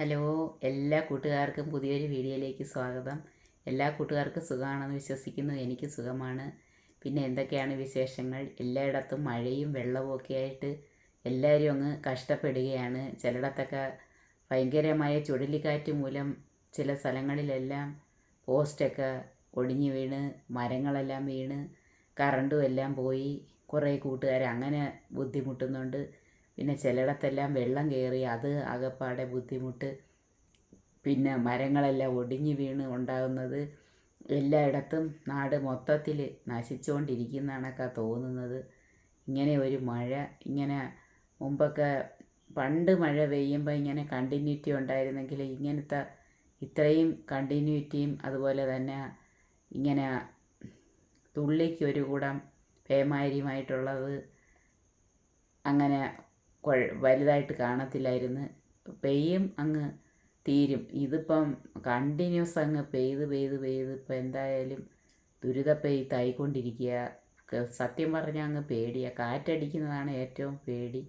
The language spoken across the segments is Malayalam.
ഹലോ എല്ലാ കൂട്ടുകാർക്കും പുതിയൊരു വീഡിയോയിലേക്ക് സ്വാഗതം. എല്ലാ കൂട്ടുകാർക്കും സുഖമാണെന്ന് വിശ്വസിക്കുന്നു. എനിക്ക് സുഖമാണ്. പിന്നെ എന്തൊക്കെയാണ് വിശേഷങ്ങൾ? എല്ലായിടത്തും മഴയും വെള്ളവും ഒക്കെ ആയിട്ട് എല്ലാവരും അങ്ങ് കഷ്ടപ്പെടുകയാണ്. ചിലയിടത്തൊക്കെ ഭയങ്കരമായ ചുഴലിക്കാറ്റ് മൂലം ചില സ്ഥലങ്ങളിലെല്ലാം പോസ്റ്റൊക്കെ ഒടിഞ്ഞു വീണ് മരങ്ങളെല്ലാം വീണ് കറണ്ടും എല്ലാം പോയി. കുറേ കൂട്ടുകാർ അങ്ങനെ ബുദ്ധിമുട്ടുന്നുണ്ട്. പിന്നെ ചിലയിടത്തെല്ലാം വെള്ളം കയറി അത് അകപ്പാടെ ബുദ്ധിമുട്ട്. പിന്നെ മരങ്ങളെല്ലാം ഒടിഞ്ഞു വീണ് ഉണ്ടാകുന്നത് എല്ലായിടത്തും നാട് മൊത്തത്തിൽ നശിച്ചുകൊണ്ടിരിക്കുന്ന കണക്കാണ് തോന്നുന്നത്. ഇങ്ങനെ ഒരു മഴ ഇങ്ങനെ മുമ്പൊക്കെ പണ്ട് മഴ പെയ്യുമ്പോൾ ഇങ്ങനെ കണ്ടിന്യൂറ്റി ഉണ്ടായിരുന്നെങ്കിൽ ഇങ്ങനത്തെ ഇത്രയും കണ്ടിന്യൂറ്റിയും അതുപോലെ തന്നെ ഇങ്ങനെ തുള്ളിക്ക് ഒരു കൂടം പേമാരിയുമായിട്ടുള്ളത് അങ്ങനെ വലുതായിട്ട് കാണത്തില്ലായിരുന്നു. പെയ്യും അങ്ങ് തീരും. ഇതിപ്പം കണ്ടിന്യൂസ് അങ്ങ് പെയ്ത് പെയ്ത് പെയ്ത് ഇപ്പം എന്തായാലും ദുരിത പെയ്ത്തായിക്കൊണ്ടിരിക്കുക. സത്യം പറഞ്ഞാൽ അങ്ങ് പേടിയാണ് കാറ്റടിക്കുന്നതാണ് ഏറ്റവും പേടി.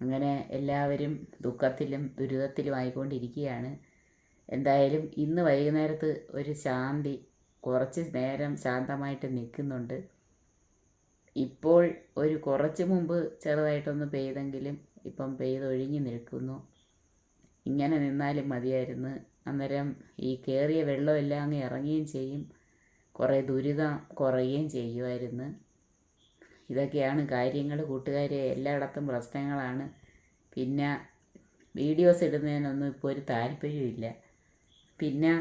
അങ്ങനെ എല്ലാവരും ദുഃഖത്തിലും ദുരിതത്തിലും ആയിക്കൊണ്ടിരിക്കുകയാണ്. എന്തായാലും ഇന്ന് വൈകുന്നേരത്ത് ഒരു ശാന്തി കുറച്ച് നേരം ശാന്തമായിട്ട് നിൽക്കുന്നുണ്ട്. ഇപ്പോൾ ഒരു കുറച്ച് മുമ്പ് ചെറുതായിട്ടൊന്ന് പെയ്തെങ്കിലും ഇപ്പം പെയ്തൊഴിഞ്ഞു നിൽക്കുന്നു. ഇങ്ങനെ നിന്നാലും മതിയായിരുന്നു. അന്നേരം ഈ കയറിയ വെള്ളമെല്ലാം അങ്ങ് ഇറങ്ങുകയും ചെയ്യും. കുറേ ദുരിതം കുറയുകയും ചെയ്യുമായിരുന്നു. ഇതൊക്കെയാണ് കാര്യങ്ങൾ. കൂട്ടുകാരെ എല്ലായിടത്തും പ്രശ്നങ്ങളാണ്. പിന്നെ വീഡിയോസ് ഇടുന്നതിനൊന്നും ഇപ്പോൾ ഒരു താല്പര്യമില്ല പിന്നെ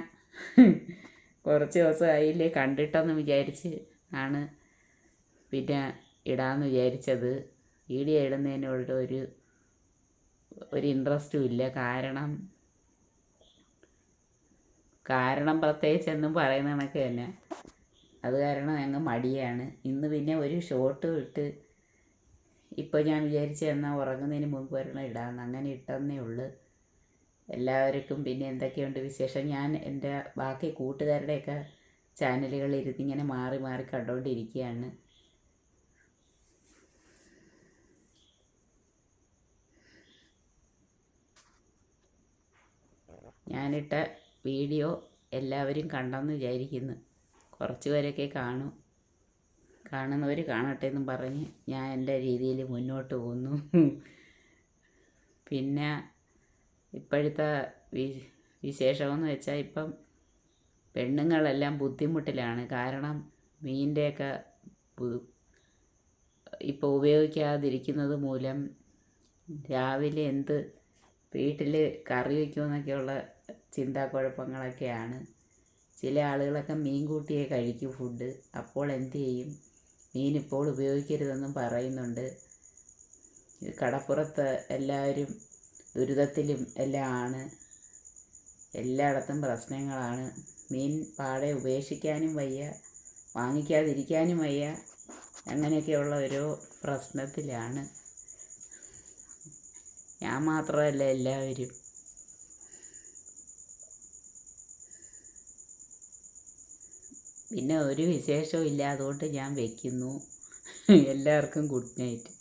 കുറച്ച് ദിവസമായില്ലേ കണ്ടിട്ടെന്ന് വിചാരിച്ച് ആണ് പിന്നെ ഇടാമെന്ന് വിചാരിച്ചത് വീഡിയോ ഇടുന്നതിനോട് ഒരു ഒരു ഇൻട്രസ്റ്റും ഇല്ല. കാരണം കാരണം പ്രത്യേകിച്ച് എന്നും പറയുന്ന കണക്ക് തന്നെ. അത് കാരണം ഞങ്ങൾ മടിയാണ്. ഇന്ന് പിന്നെ ഒരു ഷോട്ട് ഇട്ട് ഇപ്പോൾ ഞാൻ വിചാരിച്ചു എന്നാൽ ഉറങ്ങുന്നതിന് മുമ്പ് വരണം ഇടാമെന്ന് അങ്ങനെ ഇട്ടെന്നേ ഉള്ളൂ. എല്ലാവർക്കും പിന്നെ എന്തൊക്കെയുണ്ട് വിശേഷം? ഞാൻ എന്റെ ബാക്കി കൂട്ടുകാരുടെയൊക്കെ ചാനലുകളിൽ ഇരുന്ന് ഇങ്ങനെ മാറി മാറി കണ്ടുകൊണ്ടിരിക്കുകയാണ് ഞാനിട്ട വീഡിയോ എല്ലാവരും കണ്ടെന്ന് വിചാരിക്കുന്നു. കുറച്ച് പേരൊക്കെ കാണും. കാണുന്നവർ കാണട്ടെ എന്നും പറഞ്ഞ് ഞാൻ എന്റെ രീതിയിൽ മുന്നോട്ട് പോകുന്നു. പിന്നെ ഇപ്പോഴത്തെ വിശേഷമെന്ന് വെച്ചാൽ ഇപ്പം പെണ്ണുങ്ങളെല്ലാം ബുദ്ധിമുട്ടിലാണ്. കാരണം മീനിന്റെയൊക്കെ ഇപ്പോൾ ഉപയോഗിക്കാതിരിക്കുന്നത് മൂലം രാവിലെ എന്ത് വീട്ടിൽ കറി വയ്ക്കുമെന്നൊക്കെയുള്ള ചിന്താക്കുഴപ്പങ്ങളൊക്കെയാണ് ചില ആളുകളൊക്കെ മീൻ കൂട്ടിയേ കഴിക്കും ഫുഡ് അപ്പോൾ എന്ത് ചെയ്യും? മീൻ ഇപ്പോൾ ഉപയോഗിക്കരുതെന്നും പറയുന്നുണ്ട്. കടപ്പുറത്ത് എല്ലാവരും ദുരിതത്തിലും എല്ലാം ആണ്. എല്ലായിടത്തും പ്രശ്നങ്ങളാണ്. മീൻ പാടെ ഉപേക്ഷിക്കാനും വയ്യ വാങ്ങിക്കാതിരിക്കാനും വയ്യ. അങ്ങനെയൊക്കെയുള്ള ഒരു പ്രശ്നത്തിലാണ്. ഞാൻ മാത്രമല്ല എല്ലാവരും. പിന്നെ ഒരു വിശേഷവും ഇല്ല. അതുകൊണ്ട് ഞാൻ വയ്ക്കുന്നു എല്ലാവർക്കും ഗുഡ് നൈറ്റ്.